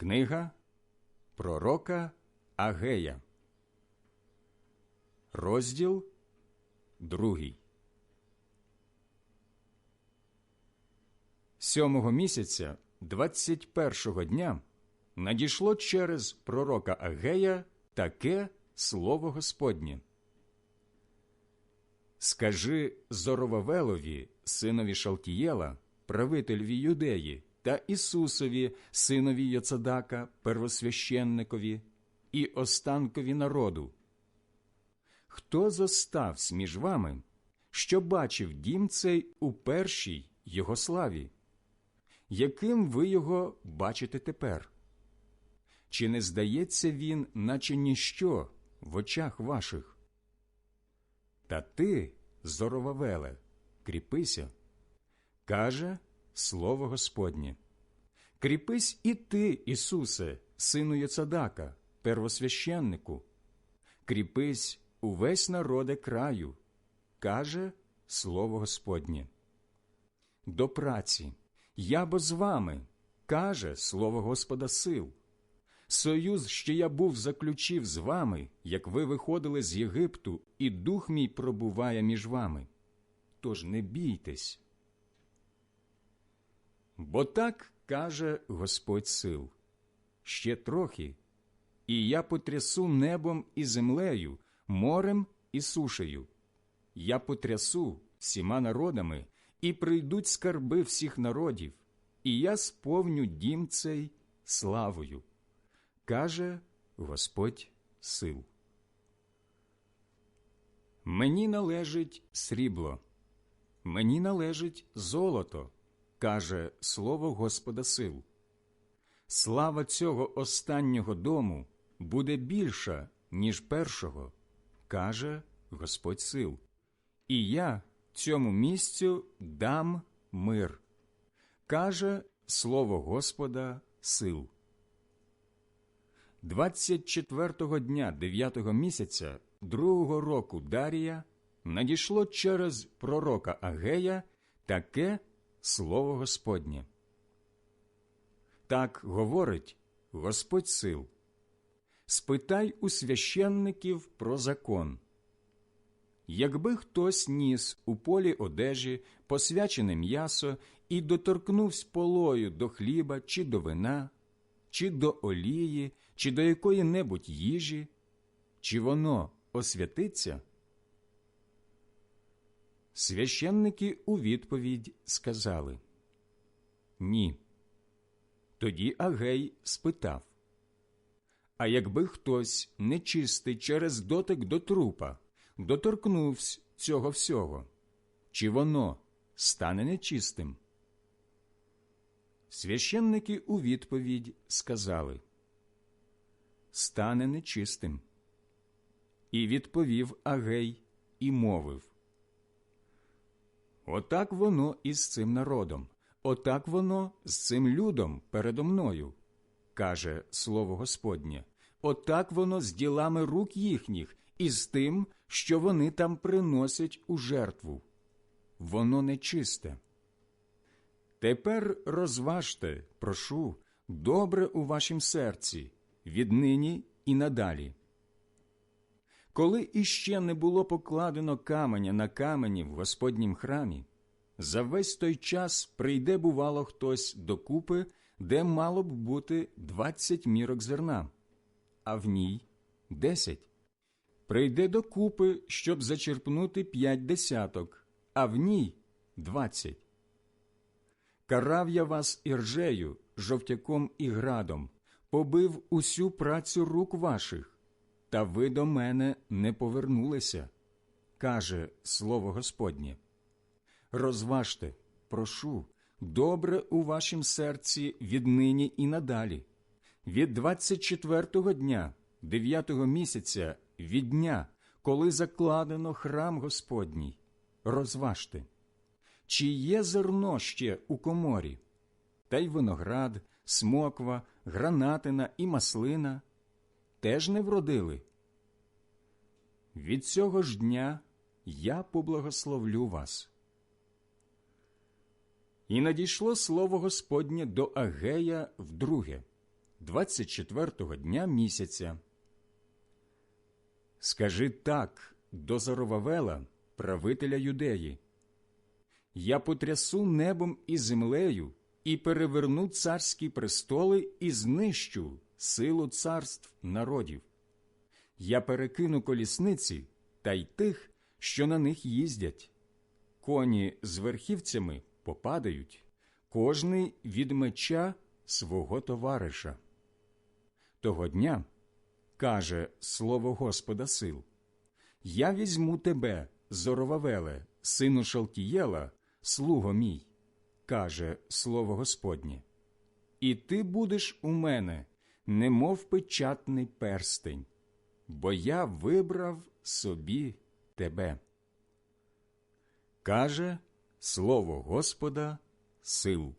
Книга Пророка Агея, розділ другий. Сьомого місяця, двадцять першого дня, надійшло через пророка Агея таке слово Господнє. Скажи Зоровавелові, синові Шалтієла, правителеві юдеї, та Ісусові, синові Йоцадака, первосвященникові і останкові народу. Хто зоставсь між вами, що бачив дім цей у першій його славі? Яким ви його бачите тепер? Чи не здається він, наче ніщо в очах ваших? Та ти, Зоровавеле, кріпися, каже Слово Господнє. Кріпись і ти, Ісусе, сину Йоцадака, первосвященнику, кріпись увесь народе краю, каже Слово Господнє. До праці, я бо з вами, каже Слово Господа сил. Союз, що я був заключив з вами, як ви виходили з Єгипту, і дух мій пробуває між вами. Тож не бійтесь. Бо так каже Господь сил ще трохи, і я потрясу небом і землею, морем і сушею. Я потрясу всіма народами, і прийдуть скарби всіх народів, і я сповню дім цей славою, каже Господь сил. Мені належить срібло, мені належить золото каже слово Господа сил. Слава цього останнього дому буде більша, ніж першого, каже Господь сил. І я цьому місцю дам мир, каже слово Господа сил. 24-го дня 9-го місяця другого року Дарія надійшло через пророка Агея таке Слово Господнє. Так говорить Господь сил. Спитай у священників про закон. Якби хтось ніс у полі одежі посвячене м'ясо і доторкнувся полою до хліба чи до вина, чи до олії, чи до якої небудь їжі, чи воно освятиться, Священники у відповідь сказали Ні. Тоді Агей спитав А якби хтось нечистий через дотик до трупа доторкнувся цього всього, чи воно стане нечистим? Священники у відповідь сказали Стане нечистим. І відповів Агей і мовив Отак воно і з цим народом, отак воно з цим людом передо мною, каже слово Господнє, отак воно з ділами рук їхніх і з тим, що вони там приносять у жертву. Воно нечисте. Тепер розважте, прошу, добре у вашім серці, віднині і надалі. Коли іще не було покладено каменя на камені в Господнім храмі, за весь той час прийде, бувало, хтось докупи, де мало б бути двадцять мірок зерна, а в ній десять. Прийде докупи, щоб зачерпнути п'ять десяток, а в ній двадцять. Карав я вас іржею, жовтяком і градом, побив усю працю рук ваших та ви до мене не повернулися, каже слово Господнє. Розважте, прошу, добре у вашім серці віднині і надалі, від 24-го дня, 9-го місяця, від дня, коли закладено храм Господній, розважте, чи є зерно ще у коморі, та й виноград, смоква, гранатина і маслина теж не вродили. Від цього ж дня я поблагословлю вас. І надійшло слово Господнє до Агея вдруге, 24-го дня місяця. Скажи так до Зоровавела, правителя юдеї. Я потрясу небом і землею і переверну царські престоли і знищу силу царств народів. Я перекину колісниці та й тих, що на них їздять. Коні з верхівцями попадають, кожний від меча свого товариша. Того дня каже слово Господа сил: Я візьму тебе, Зоровавеле, сину Шалтієла, слуго мій, каже слово Господнє, і ти будеш у мене, немов печатний перстень, бо я вибрав собі тебе. Каже слово Господа сил.